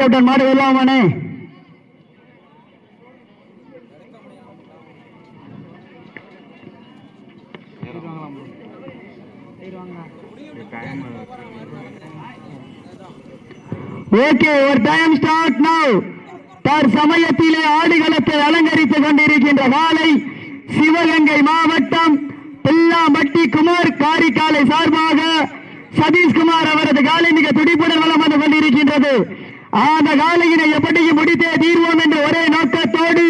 Captain மாடு வெல்லாமனே okay ஒரு டைம் ஸ்டார்ட் நவ் தற்சமயத்திலே ஆடுகளத்தை அலங்கரித்துக் கொண்டிருக்கின்ற வாளை சிவகங்கை மாவட்டம் பில்லாம்பட்டி குமார் காரிக்காலை சார்பாக சதீஷ்குமார் அவரது காலை மிக துடிப்புடன் வளம் வந்து கொண்டிருக்கின்றது. அந்த காலையினை எப்படியும் முடித்தே தீர்வோம் என்ற ஒரே நோக்கத்தோடு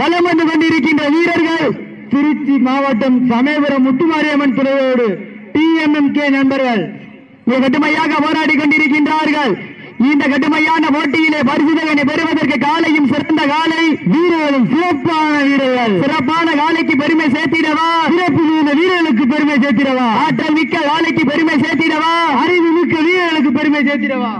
வலம் வந்து கொண்டிருக்கின்ற வீரர்கள் திருச்சி மாவட்டம் சமயபுரம் முத்துமாரியம்மன் துறையோடு டிஎம்எம்கே நண்பர்கள். மிக கடுமையாக போராடி கொண்டிருக்கின்றார்கள். இந்த கடுமையான போட்டியிலே பரிசுதகனை பெறுவதற்கு காலையும் சிறந்த காலை வீரர்களும் சிறப்பான வீரர்கள். சிறப்பான காலைக்கு பெருமை சேர்த்திடவா? சிறப்பு மிகுந்த வீரர்களுக்கு பெருமை சேர்த்திடவா? ஆற்றல் மிக்க காலைக்கு பெருமை சேர்த்திடவா? அறிவு மிக்க வீரர்களுக்கு பெருமை சேர்த்திடவா?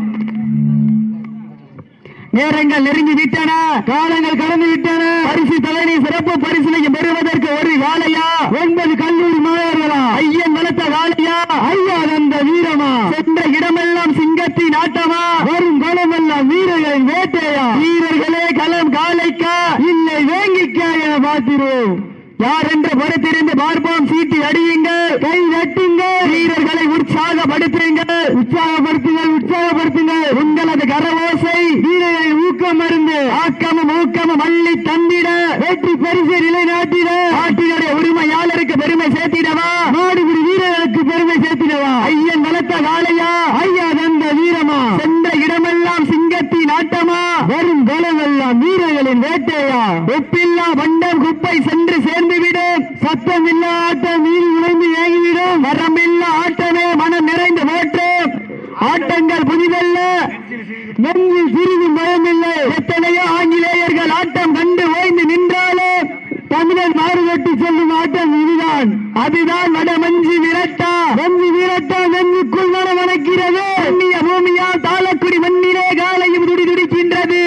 நேரங்கள் நெருங்கி விட்டன காலங்கள் கடந்து விட்டன. பரிசு தலைமை சிறப்பு பரிசினையும் பெறுவதற்கு ஒரு காலையா ஒன்பது கல்லூரி மாணவர்களா? ஐயன் வளர்த்த காலையா ஐயா அந்த வீரமா? சென்ற இடமெல்லாம் சிங்கத்தின் ஆட்டமா? வரும் களமெல்லாம் வீரர்களின் வேட்டையா? வீரர்களே களம் காலைக்கா இல்லை வேங்கிக்கா என பார்த்திருவோம். யார் என்று பொறுத்திருந்து பார்ப்போம். சீட்டி அடியுங்கள் கை வெட்டுங்க வீரர்களை உற்சாகப்படுத்துங்கள். உற்சாகப்படுத்துங்கள் உற்சாகப்படுத்துங்கள். உங்களது கரவோசை வீரர்கள் ஊக்கம் மருந்து. ஆக்கமும் ஊக்கமும் அள்ளி தந்திட. வெற்றி பரிசு நிலைநாட்டிட. நாட்டினுடைய உரிமையாளருக்கு பெருமை சேர்த்திடவா? நாடுபுரி வீரர்களுக்கு பெருமை சேர்த்திடவா? ஐயன் வளர்த்த வாழையா? ஐயா தந்த வீரமா? சென்ற இடமெல்லாம் சிங்கத்தின் ஆட்டமா? வரும் கோலமெல்லாம் வீரர்களின் வேட்டையா? ஒப்பில்லா வண்டம் குப்பை சென்று சேர்ந்துவிடும் சத்தமில்லா ஆட்டம் நீர் நுழைந்து ஏகிவிடும் வரமில்லா ஆட்டமே மனம் நிறைந்து ஓட்டும் ஆட்டங்கள் புதிதல்ல. நெஞ்சில் சிறிது பயமில்லை. எத்தனையோ ஆங்கிலேயர்கள் ஆட்டம் கண்டு ஓய்ந்து நின்றாலே தமிழர் மாறுபட்டு செல்லும் ஆட்டம் இதுதான். அதுதான் வட மஞ்சி விரட்டா. மஞ்சி விரட்டா நெஞ்சுக்குள் மன வணக்கிறது அந்நிய பூமியா தாளக்குடி மண்ணிலே காலையும் துடி துடிக்கின்றது.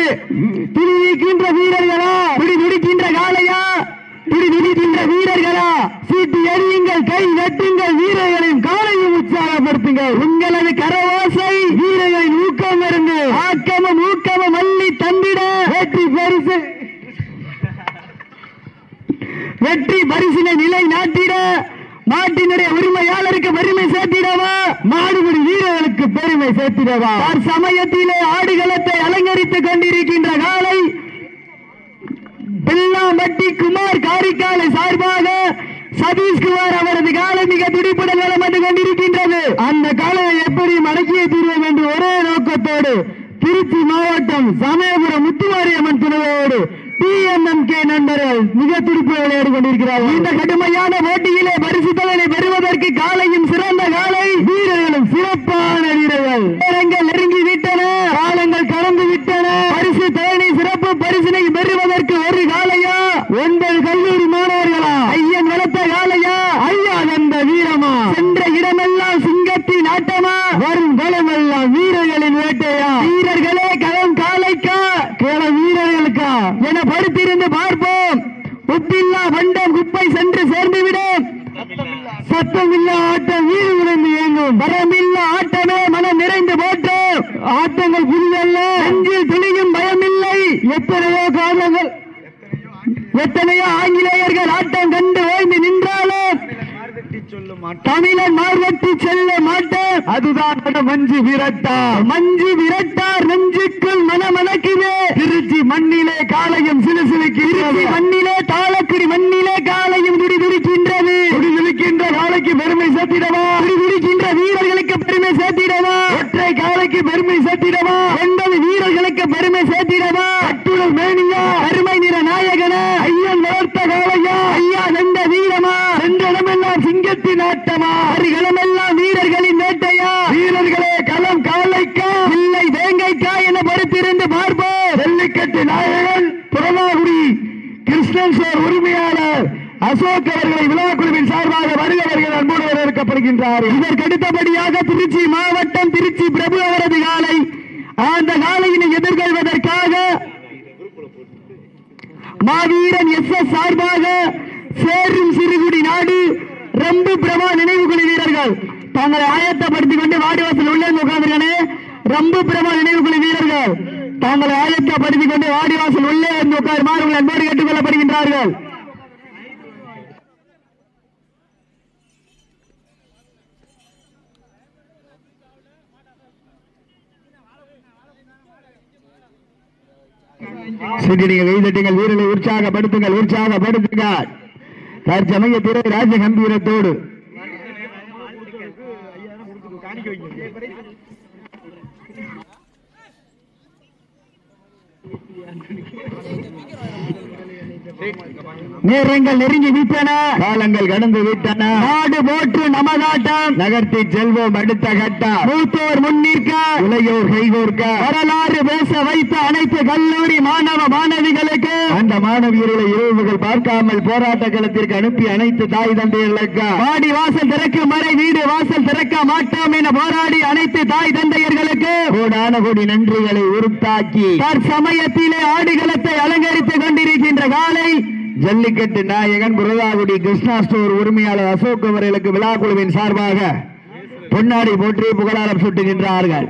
துடிக்கின்ற வீரர்களா? துடி துடிக்கின்ற காலையா துடி துடிக்கின்ற வீரர்களா? சீட்டு எறியுங்கள் கை வெட்டுங்கள் வீரர்கள். உற்சாகப்படுத்துங்கள் உங்களது கரவாசை வீரையை ஊக்கம் இருந்து ஆக்கமும் ஊக்கமும் அள்ளி தந்திட வெற்றி பரிசு. வெற்றி பரிசினை நிலை நாட்டிட நாட்டினுடைய உரிமையாளருக்கு பெருமை சேர்த்திடவா? மாடுபிடி வீரர்களுக்கு பெருமை சேர்த்திடவா? சமயத்திலே ஆடுகளத்தை அலங்கரித்துக் கொண்டிருக்கின்ற காலை பில்லாம்பட்டி குமார் காரிக்காலை சார்பாக சதீஷ்குமார் அவரது காலை மிக துடிப்புடன் வளம் வந்து கொண்டிருக்கின்றது. அந்த காலையை எப்படி மடக்கிய தீர்வோம் என்று ஒரே நோக்கத்தோடு திருச்சி மாவட்டம் சமயபுரம் முத்துமாரியம்மன் துணையோடு டிஎன்எம்கே நண்பர்கள் மிக துடிப்பு விளையாடி கொண்டிருக்கிறார்கள். இந்த கடுமையான போட்டியிலே பரிசு தொகையை பெறுவதற்கு காலையும் சிறந்த காலை வீர சிறப்பான வீரர்கள் நேரங்கள் நெருங்கி விட்டன காலங்கள் கடந்து விட்டன பரிசு தொகை சிறப்பு பரிசினை பெறுவதற்கு ஒரு காலையா ஒன்பது கல்லூரி மாணவர்களா ஐயன் வளர்த்த காலையா ஐயா வந்த வீரமா சென்ற இடமெல்லாம் சிங்கத்தின் ஆட்டமா வரும் களமெல்லாம் வீரர்களின் வேட்டையா வீரர்களே களம் காலைக்கா கள வீரர்களுக்கா என படுத்திருந்து பார்ப்போம். உப்பில்லா வண்டம் குப்பை சென்று சேர்ந்துவிடும். சத்தமில்லா ஆட்டம் வீடு உணர்ந்து இயங்கும். வரமில்லா ஆட்டமே மனம் நிறைந்து போட்டு ஆட்டங்கள் புதிதல்ல அஞ்சில் துணியும் பயமில்லை. எத்தனையோ காரணங்கள் எத்தனையோ ஆங்கிலேயர்கள் ஆட்டம் கண்டு ஓய்ந்து நின்றாலும் தமிழன் மார்வட்டி செல்ல மாட்டேன். அதுதான் மஞ்சு விரட்டா மஞ்சு விரட்டார் நெஞ்சுக்குள் மனமணக்குது திருச்சி மண்ணிலே காலையும் சிலுசிலுக்கு மண்ணிலே தாளக்குடி மண்ணிலே காலையும் துடி துடிக்கின்றது. துடி துடிக்கின்ற காலைக்கு பெருமை சேர்த்திடவா? துடி துடிக்கின்ற வீரர்களுக்கு பெருமை சேர்த்திடவா? ஒற்றை காலைக்கு பெருமை சேர்த்திடவா? ஒன்பது வீரர்களுக்கு பெருமை சேர்த்திடவா அட்டுடல் மேனியா அருமை நிற நாயகன ஐயன் வளர்த்த காலையா ஐயா வெந்த வீரமா சென்ற இடமெல்லாம் சிங்கத்தின் ஆட்டமா அருகளமெல்லாம் வீரர்களின் வேட்டையா வீரர்களே களம் காலைக்கா இல்லை வேங்கைக்கா என பொறுத்திருந்து பார்ப்போம் வெள்ளிக்கட்டு நாயகன் புறமாகுடி கிருஷ்ணன் சோர் உரிமையாளர் அசோக் அவர்களை விழா குழுவின் சார்பாக வருக வருகிற அன்போடு வரவேற்கப்படுகின்றார் இதற்கு அடுத்தபடியாக திருச்சி மாவட்டம் திருச்சி பிரபு அவரது காலை அந்த காலையினை எதிர்கொள்வதற்காக மாவீரன் எஸ் எஸ் சார்பாக சேரும் சிறுகுடி நாடு ரொம்ப பிரபா நினைவு குழு வீரர்கள். தங்களை ஆயத்தப்படுத்திக் கொண்டு வாடிவாசல் உள்ளே உட்கார்ந்துருக்கானே ரம்பு பிரபா நினைவு குழு வீரர்கள். தாங்களை ஆயத்தப்படுத்திக் கொண்டு வாடிவாசல் உள்ளே வந்து உட்காருமாறு உங்கள் அன்போடு கேட்டுக் கொள்ளப்படுகின்றார்கள். சிட்டிகள் கைதட்டுங்கள் வீரர்களை உற்சாகப்படுத்துங்கள் உற்சாகப்படுத்துங்கள். தற்சமயத்திலே ராஜ கம்பீரத்தோடு நேரங்கள் நெருங்கி விட்டன. காலங்கள் கடந்து விட்டன. நாடு போற்று நமதாட்டம். நகர்த்தி செல்வோம் அடுத்த கட்டம் மூத்தோர் முன்னிற்க இளையோர் கைகோர்க்க வரலாறு பேச வைத்த அனைத்து கல்லூரி மாணவ மாணவிகளுக்கு. அந்த மாணவியர்களை இரவுகள் பார்க்காமல் போராட்ட களத்திற்கு அனுப்பி அனைத்து தாய் தந்தையர்களுக்கு. வாடி வாசல் திறக்கும் வரை வீடு வாசல் திறக்க மாட்டோம் என போராடி அனைத்து தாய் தந்தையர்களுக்கு. கோடான கோடி நன்றிகளை உருத்தாக்கி தற்சமயத்திலே ஆடுகளத்தை அலங்கரித்துக் கொண்டிருக்கின்ற காலை ஜல்லிக்கட்டு நாயகன் புரதாகுடி கிருஷ்ணா ஸ்டோர் உரிமையாளர் அசோக் அவர்களுக்கு விழா குழுவின் சார்பாக பொன்னாடி போற்றி புகழாரம் சுட்டுகின்றார்கள்.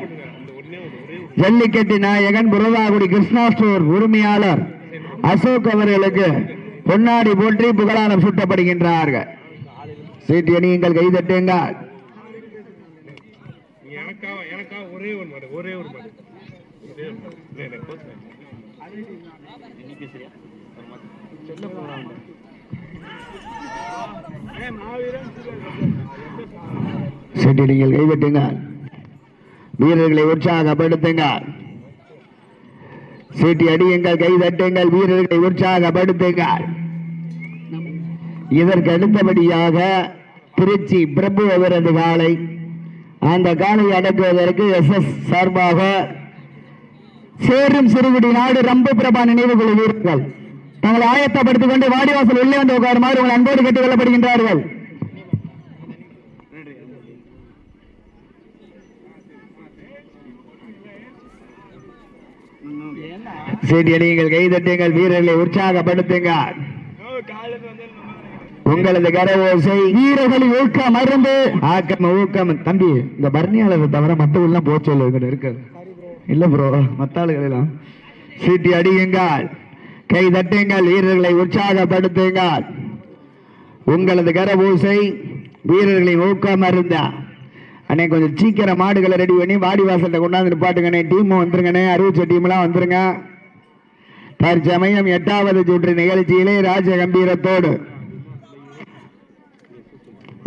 ஜல்லிக்கட்டு நாயகன் புரதாகுடி கிருஷ்ணா ஸ்டோர் உரிமையாளர் அசோக் அவர்களுக்கு பொன்னாடி போற்றி புகழாரம் சுட்டப்படுகின்றார்கள். சீட்டு அணியுங்கள் கைதட்டுங்கள் எனக்கா எனக்கா ஒரே ஒரு மாடு. ஒரே ஒரு மாடு. சீட்டி நீங்கள் கைதட்டுங்கள் வீரர்களை உற்சாகப்படுத்துங்கள். சீட்டி அடியுங்கள் கைதட்டுங்கள் வீரர்களை உற்சாகப்படுத்துங்கள். இதற்கு அடுத்தபடியாக திருச்சி பிரபு அவரது காலை அந்த காலை அடக்குவதற்கு எஸ் எஸ் சார்பாக சேரும் சிறுகுடி நாடு ரொம்ப பிரபா நினைவு குழு வீரர்கள். தங்களை ஆயத்தப்படுத்திக் கொண்டு வாடிவாசல் உள்ளே வந்து உட்காருமாறு உங்கள் அன்போடு கேட்டுக் கொள்ளப்படுகின்றார்கள் சரி நீங்கள் கைதட்டுங்கள் வீரர்களை உற்சாகப்படுத்துங்க. உங்களது கரவோசை வீரர்களின் ஊக்கம் மருந்து ஆக்கம் ஊக்கம். தம்பி இந்த பர்ணியாளர் தவிர மற்றவெல்லாம் போக சொல்லு இருக்கு இல்ல ப்ரோ மத்தாளுகளெல்லாம். சீட்டி அடியுங்கள் கை தட்டுங்கள் வீரர்களை உற்சாகப்படுத்துங்கள். உங்களது கரபூசை வீரர்களின் ஊக்கம் மருந்தா அண்ணே கொஞ்சம் சீக்கிரம் மாடுகளை ரெடி பண்ணி வாடி வாசல்ல கொண்டாந்து நிப்பாட்டுங்கண்ணே டீமும் வந்துருங்கண்ணே அறிவிச்ச டீம்லாம் வந்துருங்க. தற்சமயம் எட்டாவது சுற்று நிகழ்ச்சியிலே ராஜ கம்பீரத்தோடு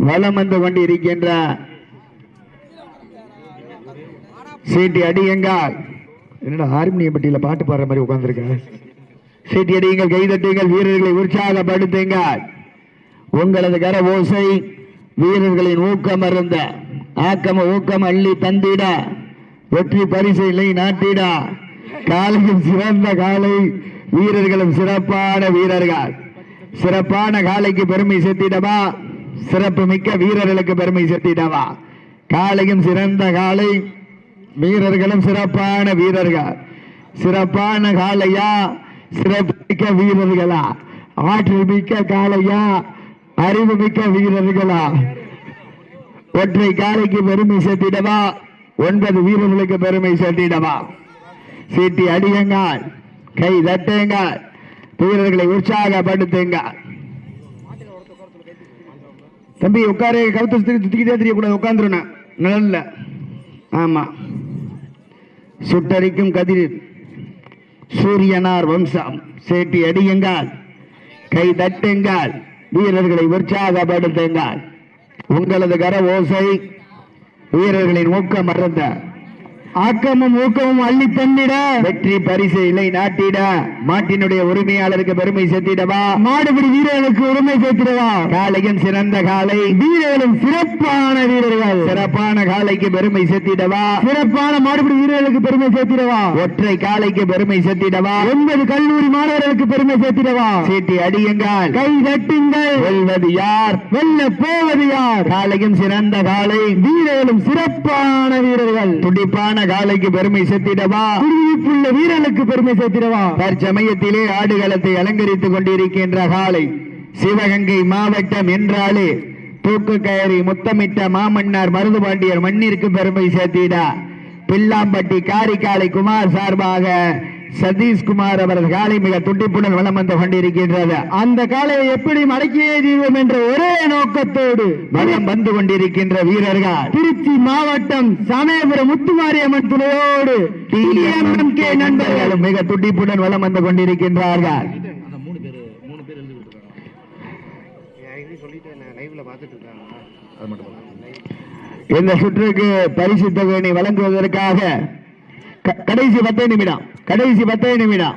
வலம் வந்து கொண்டிருக்கின்ற சீட்டி அடியுங்கள் என்னடா ஹார்மோனியப்பட்டியில பாட்டு பாடுற மாதிரி உட்கார்ந்துருக்க? சீட்டி அடியுங்கள் கைதட்டுங்கள் வீரர்களை உற்சாகப்படுத்துங்கள் உங்களது கர ஓசை வீரர்களின் ஊக்கம் அருந்த ஆக்கம ஊக்கம் அள்ளி தந்திட வெற்றி பரிசை நாட்டிட. காலையும் சிறந்த காலை வீரர்களும் சிறப்பான வீரர்கள். சிறப்பான காலைக்கு பெருமை சேர்த்திடவா? சிறப்பு மிக்க வீரர்களுக்கு பெருமை சேர்த்திடவா? காலையும் சிறந்த காலை வீரர்களும் சிறப்பான வீரர்கள். சிறப்பான காலையா சிறப்பிக்க வீரர்களா ஆற்றல் மிக்க காலையா அறிவு மிக்க வீரர்களா. ஒற்றை காலைக்கு பெருமை சேர்த்திடவா? ஒன்பது வீரர்களுக்கு பெருமை சேர்த்திடவா? சீட்டி அடியுங்கள் கை தட்டுங்கள் வீரர்களை உற்சாகப்படுத்துங்கள். தம்பி உட்காரு கவுத்து சுத்திக்கிட்டே தெரியக்கூடாது உட்காந்துருணும் நல்ல ஆமா. சுட்டரிக்கும் கதிர். சூரியனார் வம்சம். சேட்டி அடியுங்கள் கை தட்டுங்கள் வீரர்களை உற்சாகப்படுத்துங்கள் உங்களது கர ஓசை வீரர்களின் ஊக்கம் மறந்த ஆக்கமும் ஊக்கமும் அள்ளி தந்திட. வெற்றி பரிசு இல்லை நாட்டிட. மாட்டினுடைய உரிமையாளருக்கு பெருமை சேர்த்திடவா? மாடுபிடி வீரர்களுக்கு உரிமை சேர்த்திடவா? காலையும் சிறந்த காலை வீரர்களும் சிறப்பான வீரர்கள். சிறப்பான காலைக்கு பெருமை சேர்த்திடவா? சிறப்பான மாடுபிடி வீரர்களுக்கு பெருமை சேர்த்திடவா? ஒற்றை காலைக்கு பெருமை சேர்த்திடவா? ஒன்பது கல்லூரி மாணவர்களுக்கு பெருமை சேர்த்திடவா? சீட்டி அடியுங்கள். கை தட்டுங்கள். வெல்வது யார்? வெல்ல போவது யார்? காலையும் சிறந்த காலை வீரர்களும் சிறப்பான வீரர்கள். துடிப்பான காலைக்கு பெருமை சேர்த்திடவா துடிப்புள்ள வீரர்களுக்கு பெருமை சேர்த்திடவா தற்சமயத்திலே ஆடுகளத்தை அலங்கரித்துக் கொண்டிருக்கின்ற காலை சிவகங்கை மாவட்டம் என்றாலே தூக்கு கயறி முத்தமிட்ட மாமன்னார் மருதுபாண்டியர் மண்ணிற்கு பெருமை சேர்த்திட. பில்லாம்பட்டி காரிக்காலை குமார் சார்பாக சதீஷ்குமார் அவரது காலை மிக துட்டிப்புடன் வலம் வந்து கொண்டிருக்கின்றது. அந்த காலையை எப்படி மடக்கியே தீர்வோம் என்ற ஒரே நோக்கத்தோடு வலம் வந்து கொண்டிருக்கின்ற வீரர்கள். திருச்சி மாவட்டம் சமயபுரம் முத்துமாரியம்மன் துணையோடு நண்பர்களும் மிக துடிப்புடன் வலம் வந்து கொண்டிருக்கின்றார்கள். இந்த சுற்றுக்கு பரிசு தொகையினை வழங்குவதற்காக கடைசி பத்தே நிமிடம். கடைசி பத்தே நிமிடம்.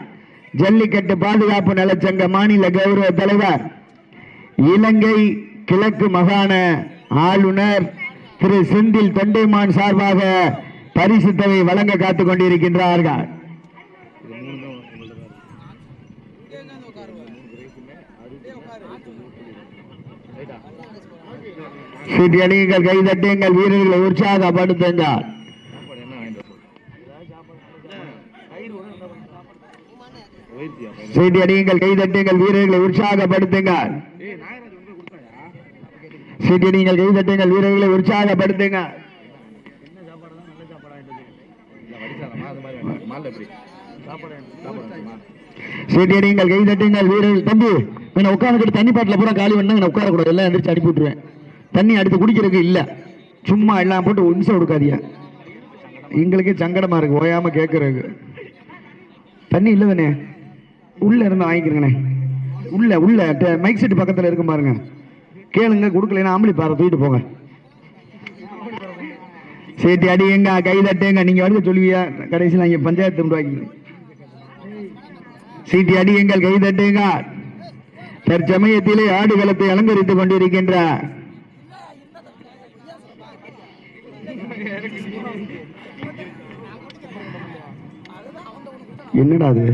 ஜல்லிக்கட்டு பாதுகாப்பு நலச்சங்க மாநில கௌரவ தலைவர் இலங்கை கிழக்கு மாகாண ஆளுநர் திரு செந்தில் தொண்டைமான் சார்பாக பரிசு தொகை வழங்க காத்துக் கொண்டிருக்கின்றார்கள். சீட்டி அணியுங்கள் கைதட்டுங்கள் வீரர்களை உற்சாகப்படுத்துங்கள். சீட்டி அணியுங்கள் கைதட்டுங்கள் வீரர்களை உற்சாகப்படுத்துங்கள். சீட்டி அணியுங்கள் கைதட்டுங்கள் வீரர்களை உற்சாகப்படுத்துங்கள். சீட்டி அணியுங்கள் கைதட்டுங்கள் வீரர்கள். தம்பி என்ன உட்காந்துக்கிட்டு தண்ணி பாட்டில் பூரா காலி பண்ணா நான் உட்காரக்கூடாது எல்லாம் எந்திரிச்சு அனுப்பி விட்டுருவேன். தண்ணி அடுத்து குடிக்கிறதுக்கு இல்ல. சும்மா எல்லாம் போட்டு ஒரு நிமிஷம் கொடுக்காதீங்க எங்களுக்கே சங்கடமா இருக்கு ஓயாம கேட்கறதுக்கு தண்ணி இல்ல தானே? உள்ள இருந்து வாங்கிக்கிறேங்கண்ணே உள்ள உள்ள மைக் செட் பக்கத்தில் இருக்கும் பாருங்க. கேளுங்க கொடுக்கலைன்னா அம்பளி பாறை தூக்கிட்டு போங்க. சேட்டி அடியுங்க கை தட்டுங்க. நீங்க வருது சொல்லுவியா? கடைசியில் இங்க பஞ்சாயத்து உருவாக்கி சீட்டி அடியுங்கள் கை தட்டுங்க. தற்சமயத்திலே ஆடுகளத்தை அலங்கரித்துக் கொண்டிருக்கின்ற என்னடா அது?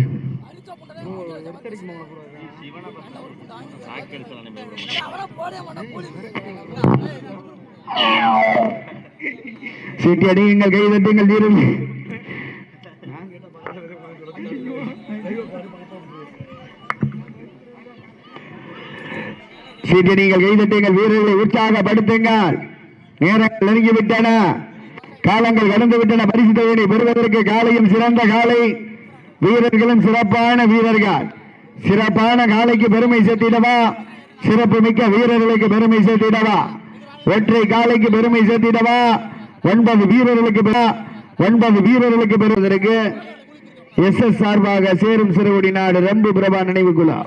சீட்டி அடியுங்கள் கை தட்டுங்கள் வீரர்கள் சீட்டி நீங்கள் கைதட்டுங்கள் வீரர்களை உற்சாகப்படுத்துங்கள். நேரங்கள் நெருங்கிவிட்டன. காலங்கள் கடந்து விட்டன பரிசு தொகையை பெறுவதற்கு காலையும் சிறந்த காலை. வீரர்களும் சிறப்பான வீரர்கள். சிறப்பான காலைக்கு பெருமை சேர்த்திடவா? சிறப்பு மிக்க வீரர்களுக்கு பெருமை சேர்த்திடவா? ஒற்றை காலைக்கு பெருமை சேர்த்திடவா? ஒன்பது வீரர்களுக்கு ஒன்பது வீரர்களுக்கு பெறுவதற்கு எஸ் எஸ் சார்பாக சேரும் சிறுகுடி நாடு ரம்பு பிரபா நினைவு குழா.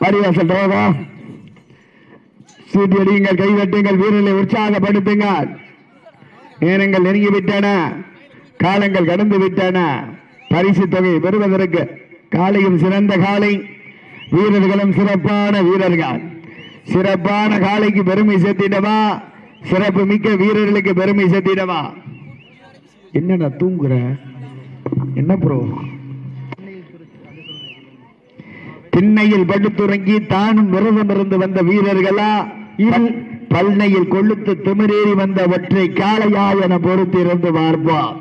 வாரிவாசல் ரோவா சீட்டி அடியுங்கள் கைதட்டுங்கள் வீரர்களை உற்சாகப்படுத்துங்கள். நேரங்கள் நெருங்கிவிட்டன காலங்கள் கடந்து விட்டன பரிசு தொகை பெறுவதற்கு காலையும் சிறந்த காலை. வீரர்களும் சிறப்பான வீரர்கள். சிறப்பான காலைக்கு பெருமை சேர்த்திடவா? சிறப்பு மிக்க வீரர்களுக்கு பெருமை சேர்த்திடவா? என்னடா தூங்குற? என்ன ப்ரோ திண்ணையில் படுத்துறங்கி தானும் விரதம் இருந்து வந்த வீரர்களா? பல்- பல்னையில் கொளுத்து திமிரேறி வந்த ஒற்றை காளையா என பொறுத்திருந்து பார்ப்போம்.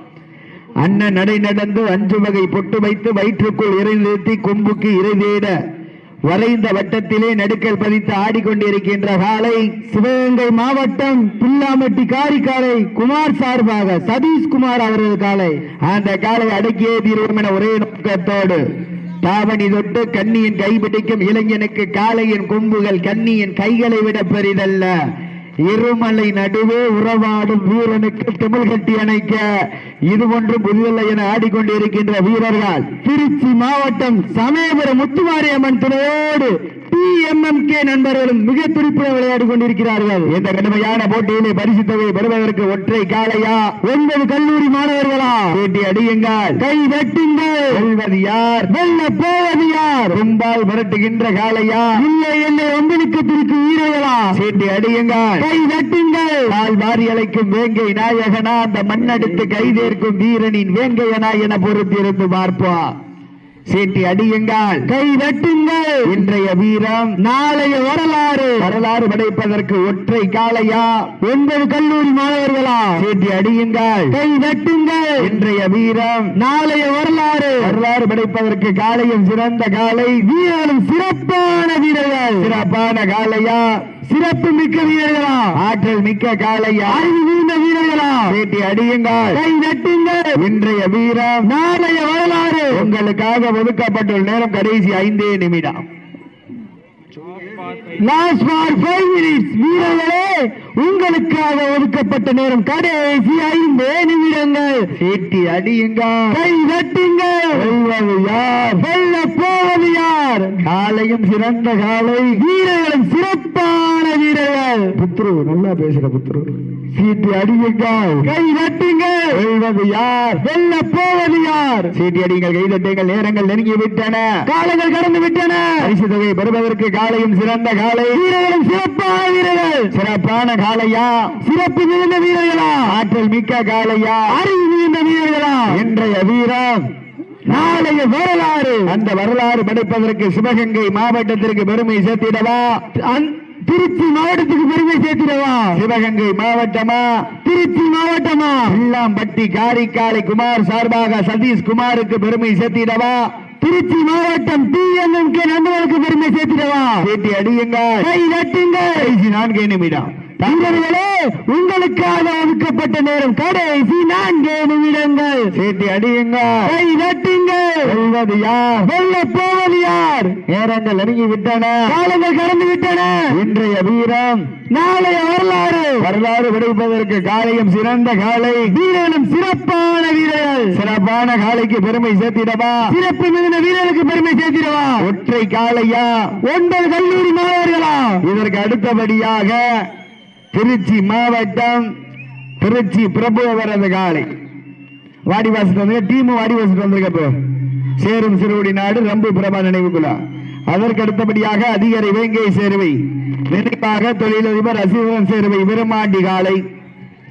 அண்ணன் நடை நடந்து அஞ்சு வகை பொட்டு வைத்து வயிற்றுக்குள் இறை நிறுத்தி கொம்புக்கு இறை தேட வரைந்த வட்டத்திலே நடுக்கல் பதித்து ஆடிக்கொண்டிருக்கின்ற காலை சிவகங்கை மாவட்டம் புல்லாமட்டி காரிக்காலை குமார் சார்பாக சதீஷ்குமார் அவரது காலை. அந்த காலை அடக்கியே தீர்வோம் என ஒரே நோக்கத்தோடு தாவணி தொட்டு கண்ணியின் கைபிடிக்கும் இளைஞனுக்கு காளையின் கொம்புகள் கண்ணியின் கைகளை விட பெரிதல்ல. இருமலை நடுவே உறவாடும் வீரனுக்கு திமிழ் கட்டி அணைக்க இது ஒன்றும் புதிதல்ல என ஆடிக்கொண்டிருக்கின்ற வீரர்கள். திருச்சி மாவட்டம் சமயபுரம் முத்துமாரியம்மன் துணையோடு டிஎம்எம்கே நண்பர்களும் மிக துடிப்புடன் விளையாடி கொண்டிருக்கிறார்கள் இந்த கடுமையான போட்டியிலே பரிசு தொகை பெறுவதற்கு ஒற்றை காளையா? ஒன்பது கல்லூரி மாணவர்களா? பேட்டி அடியுங்கள் கை வெட்டுங்கள். வெல்வது யார்? வெல்ல போவது யார்? கும்பால் மிரட்டுகின்ற காளையா? இல்லை இல்லை உங்களுக்கு திருக்கு வீரர்களா? சீட்டி அடியுங்கள் கை வெட்டுங்கள். கால் வாரி அழைக்கும் வேங்கை நாயகனா? அந்த மண்ணெடுத்து கைதேர்க்கும் வீரனின் வேங்கையனா என பொறுத்திருந்து பார்ப்போம். சீட்டி அடியுங்கள். கை வெட்டுங்கள். இன்றைய வீரம் நாளைய வரலாறு. வரலாறு படைப்பதற்கு ஒற்றை காளையா? ஒன்பது கல்லூரி மாணவர்களா? சீட்டி அடியுங்கள். கை வெட்டுங்கள். இன்றைய வீரம் நாளைய வரலாறு. வரலாறு படைப்பதற்கு காளையும் சிறந்த காலை வீரர்களும் சிறப்பான வீரர்கள். சிறப்பான காளையா? சிறப்பு மிக்க வீரர்களா? ஆற்றல் மிக்க காளையா? அறிவு பேட்டி அடியுங்கள். கை நட்டுங்கள். இன்றைய வீரம். நாளைய வரலாறு. உங்களுக்காக ஒதுக்கப்பட்டுள்ள நேரம் கடைசி ஐந்தே நிமிடம். லாஸ்ட் ஃபார் ஃபைவ் மினிட்ஸ் வீரர்களே உங்களுக்காக ஒதுக்கப்பட்ட நேரம் கடைசி ஐந்து நிமிடங்கள். பேட்டி அடியுங்கள். கை தட்டுங்கள் வெல்வது யார் வெல்ல போவது யார் காலையும் சிறந்த காலை. வீரர்களும் சிறப்பான வீரர்கள். புத்ரு நல்லா பேசுற புத்ரு. சீட்டி அடியுங்கள். கை தட்டுங்கள் வெல்வது யார்? வெல்ல போவது யார்? சீட்டி அடியுங்கள் கைதட்டுங்கள் நேரங்கள் நெருங்கி விட்டன. காலங்கள் கடந்து விட்டன. பரிசு தொகை பெறுவதற்கு காலையும் சிறந்த காலை. வீரர்களும் சிறப்பான வீரர்கள். சிறப்பான காலையா? சிறப்பு மிகுந்த வீரர்களா? ஆற்றல் மிக்க காலையா? அறிவு மிகுந்த வீரர்களா? இன்றைய வீரம். நாளைய வரலாறு. அந்த வரலாறு படைப்பதற்கு சிவகங்கை மாவட்டத்திற்கு பெருமை சேர்த்திடவா? அந்- திருச்சி மாவட்டத்துக்கு பெருமை சேர்த்திடவா சிவகங்கை மாவட்டமா? திருச்சி மாவட்டமா? இல்லாம்பட்டி காரிக்காலை குமார் சார்பாக சதீஷ் குமாருக்கு பெருமை சேர்த்திடவா? திருச்சி மாவட்டம் டிஎன்எம்கே நண்பர்களுக்கு பெருமை சேர்த்திடவா? பேட்டி அடியுங்கள். கை தட்டுங்கள். கடைசி நான்கே நிமிடம். வீரர்களே உங்களுக்காக ஒதுக்கப்பட்ட நேரம் கடைசி நான்கு நிமிடங்கள். பேட்டி அடியுங்கள் கை தட்டுங்கள் வெல்வது யார்? வெல்ல போவது யார்? நேரங்கள் நெருங்கி விட்டன. காலங்கள் கடந்து விட்டன. இன்றைய வீரம். நாளைய வரலாறு. வரலாறு விடுவிப்பதற்கு காலையும் சிறந்த காலை. வீரர்களும் சிறப்பான வீரர்கள். சிறப்பான காலைக்கு பெருமை சேர்த்திடவா? சிறப்பு மிகுந்த வீரர்களுக்கு பெருமை சேர்த்திடவா? ஒற்றை காலையா? ஒன்பது கல்லூரி மாணவர்களா? இதற்கு அடுத்தபடியாக திருச்சி மாவட்டம் திருச்சி பிரபு அவரது காலை வாடி வாசிட்டு வந்து டீமும் வாடி வாசிட்டு வந்திருக்க இப்போ. சேரும் சிறுவடி நாடு ரம்பு பிரபா நினைவுக்குழா அதற்கு அடுத்தபடியாக அதிகாரி வேங்கை சேருவை. நினைப்பாக தொழிலதிபர் அசிவன் சேருவை விருமாண்டி காலை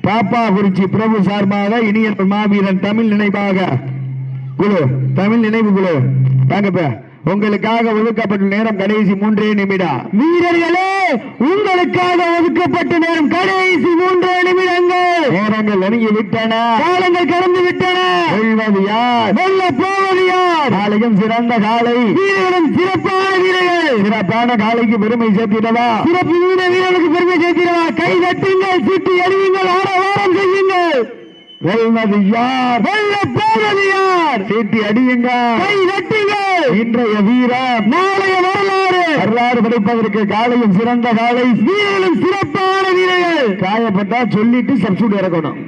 பாப்பா குறிச்சி பிரபு சார்பாக இனிய மாவீரன் தமிழ் நினைவாக. குழு தமிழ் நினைவு குழு. வாங்கப்ப உங்களுக்காக ஒதுக்கப்பட்ட நேரம் கடைசி மூன்றே நிமிடம். வீரர்களே உங்களுக்காக ஒதுக்கப்பட்ட நேரம் கடைசி மூன்று நிமிடங்கள். நேரங்கள் நெருங்கி விட்டன. காலங்கள் கடந்து விட்டன. வெல்வது யார்? வெல்ல போவது யார்? காலையும் சிறந்த காலை. வீரர்களும் சிறப்பான வீரர்கள். சிறப்பான காலைக்கு பெருமை சேர்த்திடவா? சிறப்பு வீரர்களுக்கு பெருமை சேர்த்திடவா? கை தட்டுங்கள் சிட்டி எறியுங்கள் ஆரவாரம் செய்யுங்கள். வெல்வது யார் வெல்ல போவது யார் சீட்டி அடியுங்க. கை தட்டுங்கள் இன்றைய வீரம். நாளைய வரலாறு. வரலாறு படைப்பதற்கு காலையும் சிறந்த காலை. வீரர்களும் சிறப்பான வீரர்கள். காயப்பட்டா சொல்லிட்டு சப்சூட் இறக்கணும்.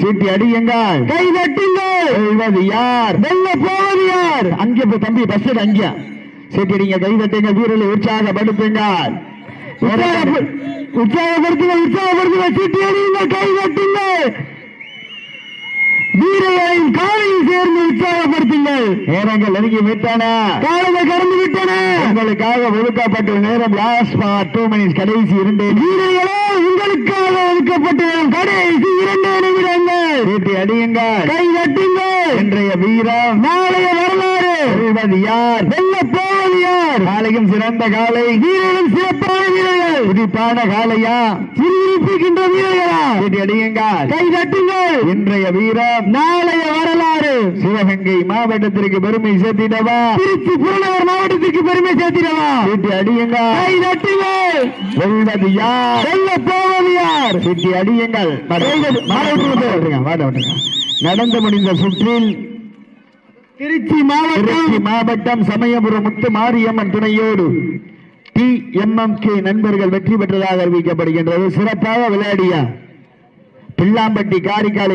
சீட்டி அடியுங்கள் கை தட்டுங்கள் வெல்வது யார் வெல்ல போவது யார் அங்கே போய் தம்பி பஸ் அங்க. சீட்டி அடிங்க கை தட்டுங்க வீரர்களை உற்சாகப்படுத்துங்க. உற்சாகப்ப- உற்சாகப்படுத்துங்க உற்சாகப்படுத்துங்க சீட்டி எறியுங்கள் கை தட்டுங்கள் வீரர்களின் காலையில் சேர்ந்து உற்சாகப்படுத்துங்கள். நேரங்கள் நெருங்கி விட்டன. காலங்கள் கடந்து விட்டன. உங்களுக்காக ஒதுக்கப்பட்ட நேரம் லாஸ்ட் டூ மினிட்ஸ் கடைசி இரண்டு. வீரர்களே உங்களுக்காக ஒதுக்கப்பட்ட கடைசி இரண்டு நிமிடங்கள். சீட்டி அடியுங்கள். கை தட்டுங்கள். இன்றைய வீரம். நாளைய வரலாறு. யார்? வெல்ல யார் காலையும் சிறந்த காலை. வீரர்களும் சிறப்பான வீரர்கள். துடிப்பான காலையா? சிரிப்பிக்கின்ற வீரர்களா? சீட்டி அடியுங்கள். கை தட்டுங்கள். இன்றைய வீரம். நாளைய வரலாறு. சிவகங்கை மாவட்டத்திற்கு பெருமை சேர்த்திடவா? திருச்சி புறநகர் மாவட்டத்திற்கு பெருமை சேர்த்திடவா? சீட்டி அடியுங்கள். கை தட்டுங்கள். வெல்வது யார்? வெல்ல போவது யார்? சீட்டி அடியுங்கள். நடந்து முடிந்த சுற்றில் திருச்சி மாவட்டம். மாவட்டம் சமயபுரம் முத்து மாரியம்மன் துணையோடு டி எம்எம் கே நண்பர்கள் வெற்றி பெற்றதாக அறிவிக்கப்படுகின்றது. சிறப்பாக விளையாடிய பில்லாம்பட்டி காரிக்காலை